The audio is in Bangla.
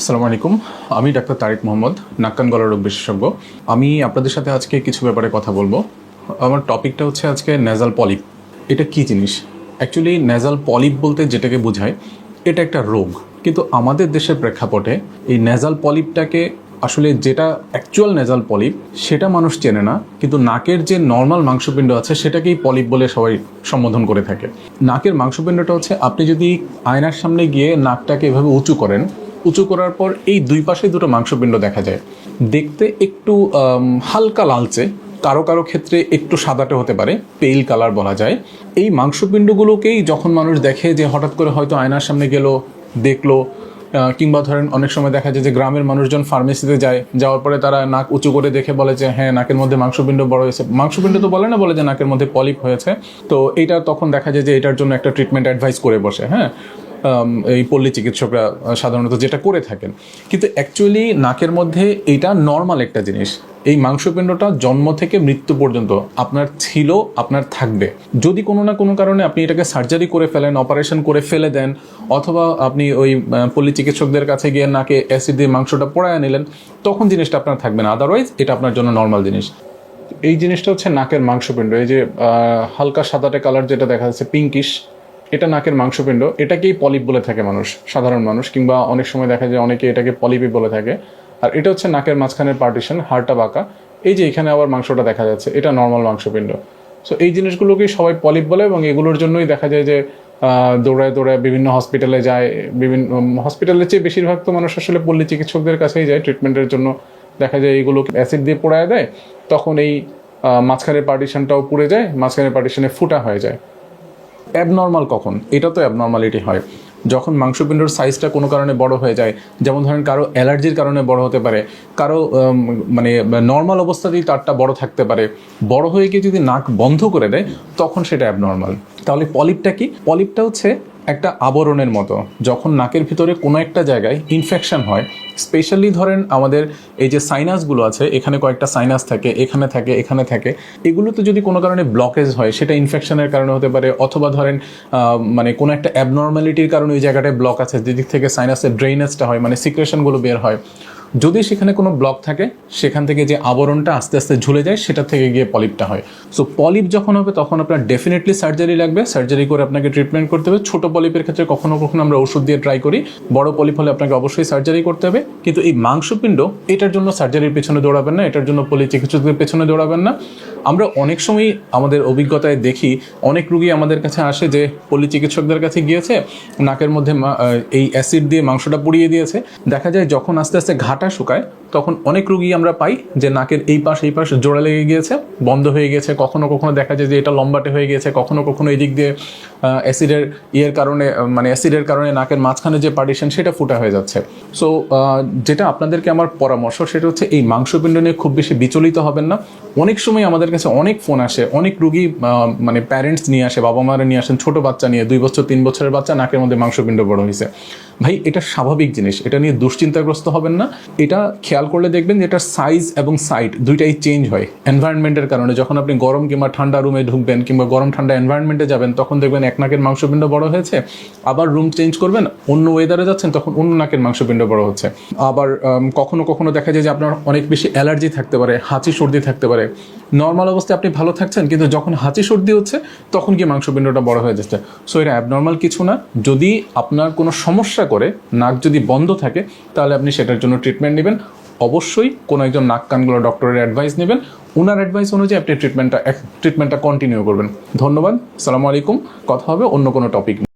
আসসালামু আলাইকুম। আমি ডাক্তার তারিক মোহাম্মদ নাক্কান গলার রোগ বিশেষজ্ঞ। আমি আপনাদের সাথে আজকে কিছু ব্যাপারে কথা বলব। আমার টপিকটা হচ্ছে আজকে নেজাল পলিপ এটা কি জিনিস? অ্যাকচুয়ালি নেজাল পলিপ বলতে যেটাকে বোঝায়, এটা একটা রোগ। কিন্তু আমাদের দেশের প্রেক্ষাপটে এই নেজাল পলিপটাকে আসলে যেটা অ্যাকচুয়াল নেজাল পলিপ সেটা মানুষ চেনে না। কিন্তু নাকের যে নর্মাল মাংসপিণ্ড আছে, সেটাকেই পলিপ বলে সবাই সম্বোধন করে থাকে। নাকের মাংসপিণ্ডটা হচ্ছে, আপনি যদি আয়নার সামনে গিয়ে নাকটাকে এভাবে উঁচু করেন উঁচু করার পর এই দুই পাশে দুটো মাংসপিণ্ড দেখা যায়। দেখতে একটু হালকা লালচে, কারও কারও ক্ষেত্রে একটু সাদাটে হতে পারে পেইল কালার বলা যায়। এই মাংসপিণ্ডগুলোকেই যখন মানুষ দেখে যে হঠাৎ করে হয়তো আয়নার সামনে গেল, দেখল কিংবা ধরেন অনেক সময় দেখা যায় যে গ্রামের মানুষজন ফার্মেসিতে যায়, যাওয়ার পরে তারা নাক উঁচু করে দেখে বলে যে হ্যাঁ নাকের মধ্যে মাংসপিণ্ড বড় হয়েছে। মাংসপিণ্ড তো বলে না, বলে যে নাকের মধ্যে পলিপ হয়েছে। তো এটা তখন দেখা যায় যে এটার জন্য একটা ট্রিটমেন্ট অ্যাডভাইস করে বসে হ্যাঁ? এই পল্লী চিকিৎসকরা সাধারণত যেটা করে থাকেন। কিন্তু অ্যাকচুয়ালি নাকের মধ্যে এটা নর্মাল একটা জিনিস। এই মাংসপিণ্ডটা জন্ম থেকে মৃত্যু পর্যন্ত আপনার ছিল, আপনার থাকবে। যদি কোনো না কোনো কারণে আপনি এটাকে সার্জারি করে ফেলেন অপারেশন করে ফেলে দেন, অথবা আপনি ওই পল্লী চিকিৎসকদের কাছে গিয়ে নাকে অ্যাসিড দিয়ে মাংসটা পড়ায় নিলেন, তখন জিনিসটা আপনার থাকবে না। আদারওয়াইজ এটা আপনার জন্য নর্মাল জিনিস। এই জিনিসটা হচ্ছে নাকের মাংসপিণ্ড। এই যে হালকা সাদাটে কালার যেটা দেখা যাচ্ছে পিঙ্কিশ এটা নাকের মাংসপিণ্ড, এটাকেই পলিপ বলে থাকে মানুষ, সাধারণ মানুষ, কিংবা অনেক সময় দেখা যায় অনেকে এটাকে পলিপি বলে থাকে। আর এটা হচ্ছে নাকের মাঝখানের পার্টিশন হাড়টা বাঁকা। এই যে এখানে আবার মাংসটা দেখা যাচ্ছে, এটা নর্মাল মাংসপিণ্ড। সো এই জিনিসগুলোকেই সবাই পলিপ বলে এবং এগুলোর জন্যই দেখা যায় যে দৌড়ায় দৌড়ায় বিভিন্ন হসপিটালে যায়, বিভিন্ন হসপিটালের চেয়ে বেশিরভাগ তো মানুষ আসলে পল্লী চিকিৎসকদের কাছেই যায় ট্রিটমেন্টের জন্য দেখা যায় এইগুলোকে অ্যাসিড দিয়ে পোড়ায় দেয়, তখন এই মাঝখানের পার্টিশনটাও পুড়ে যায়, মাঝখানের পার্টিশনে ফুটা হয়ে যায়। অ্যাবনর্মাল কখন? এটা তো অ্যাবনর্মালিটি হয়। যখন মাংসপিণ্ডর সাইজটা কোনো কারণে বড় হয়ে যায়, যেমন ধরেন কারও অ্যালার্জির কারণে বড় হতে পারে, কারও মানে নর্মাল অবস্থাতেই তারটা বড় থাকতে পারে, বড় হয়ে গিয়ে যদি নাক বন্ধ করে দেয়, তখন সেটা অ্যাবনর্মাল তাহলে পলিপটা কি? পলিপটা হচ্ছে একটা আবরণের মতো, যখন নাকের ভিতরে কোনো একটা জায়গায় ইনফেকশন হয় স্পেশালি ধরেন আমাদের এই যে সাইনাসগুলো আছে, এখানে কয়েকটা সাইনাস থাকে, এখানে থাকে এখানে থাকে, এগুলোতে যদি কোনো কারণে ব্লকেজ হয়, সেটা ইনফেকশনের কারণে হতে পারে, অথবা ধরেন মানে কোনো একটা অ্যাবনর্মালিটির কারণে ওই জায়গাটায় ব্লক আছে, যেদিক থেকে সাইনাসের ড্রেনেজটা হয় মানে সিক্রেশনগুলো বের হয় যদি সেখানে কোনো ব্লক থাকে, সেখান থেকে যে আবরণটা আস্তে আস্তে ঝুলে যায়, সেটা থেকে গিয়ে পলিপটা হয়। সো পলিপ যখন হবে, তখন আপনার ডেফিনেটলি সার্জারি লাগবে। সার্জারি করে আপনাকে ট্রিটমেন্ট করতে হবে। ছোট পলিপের ক্ষেত্রে কখনো কখনো আমরা ওষুধ দিয়ে ট্রাই করি। বড় পলিপ হলে আপনাকে অবশ্যই সার্জারি করতে হবে। কিন্তু এই মাংসপিণ্ড, এটার জন্য সার্জারির পেছনে দৌড়াবেন না। এটার জন্য পলি চিকিৎসকদের পেছনে দৌড়াবেন না। আমরা অনেক সময় আমাদের অভিজ্ঞতায় দেখি, অনেক রুগী আমাদের কাছে আসে যে পলি চিকিৎসকদের কাছে গিয়েছে, নাকের মধ্যে এই অ্যাসিড দিয়ে মাংসটা পুড়িয়ে দিয়েছে। দেখা যায় যখন আস্তে আস্তে ঘাটা শুকায়, তখন অনেক রুগী আমরা পাই যে নাকের এই পাশ এই পাশ জোড়া লেগে গিয়েছে, বন্ধ হয়ে গেছে কখনো কখনো দেখা যায় যে এটা লম্বাটে হয়ে গিয়েছে, কখনো কখনো এই দিক দিয়ে অ্যাসিডের ইয়ের কারণে মানে অ্যাসিডের কারণে নাকের মাঝখানে যে পার্টিশন সেটা ফুটা হয়ে যাচ্ছে। সো যেটা আপনাদেরকে আমার পরামর্শ, সেটা হচ্ছে এই মাংসপিণ্ড নিয়ে খুব বেশি বিচলিত হবেন না। অনেক সময় আমাদের কাছে অনেক ফোন আসে, অনেক রুগী মানে প্যারেন্টস নিয়ে আসে বাবা মারা নিয়ে আসেন, ছোট বাচ্চা নিয়ে, দুই বছর, তিন বছরের বাচ্চা, নাকের মধ্যে মাংসপিণ্ড বড় হয়েছে। ভাই, এটা স্বাভাবিক জিনিস, এটা নিয়ে দুশ্চিন্তাগ্রস্ত হবেন না। এটা খেয়াল করলে দেখবেন যে এটার সাইজ এবং সাইট দুইটাই চেঞ্জ হয় এনভায়রনমেন্টের কারণে। যখন আপনি গরম কিংবা ঠান্ডা রুমে ঢুকবেন কিংবা গরম ঠান্ডা এনভায়রনমেন্টে যাবেন, তখন দেখবেন এক নাকের মাংসপিণ্ড বড় হয়েছে। আবার রুম চেঞ্জ করবেন, অন্য ওয়েদারে যাচ্ছেন, তখন অন্য নাকের মাংসপিণ্ড বড় হচ্ছে। আবার কখনো কখনো দেখা যায় যে আপনার অনেক বেশি অ্যালার্জি থাকতে পারে, হাঁচি সর্দি থাকতে পারে। নর্মাল অবস্থায় আপনি ভালো থাকছেন, কিন্তু যখন হাঁচি সর্দি হচ্ছে, তখন গিয়ে মাংসপিণ্ডটা বড় হয়ে যাচ্ছে। সো এটা অ্যাবনর্মাল কিছু না। যদি আপনার কোনো সমস্যা করে, নাক যদি বন্ধ থাকে, তাহলে আপনি সেটার জন্য ট্রিটমেন্ট নেবেন। অবশ্যই কোনো একজন নাক কানগুলো ডক্টরের অ্যাডভাইস নেবেন। ওনার অ্যাডভাইস অনুযায়ী আপনি ট্রিটমেন্টটা ট্রিটমেন্টটা কন্টিনিউ করবেন। ধন্যবাদ, সালামু আলাইকুম। কথা হবে অন্য কোনো টপিক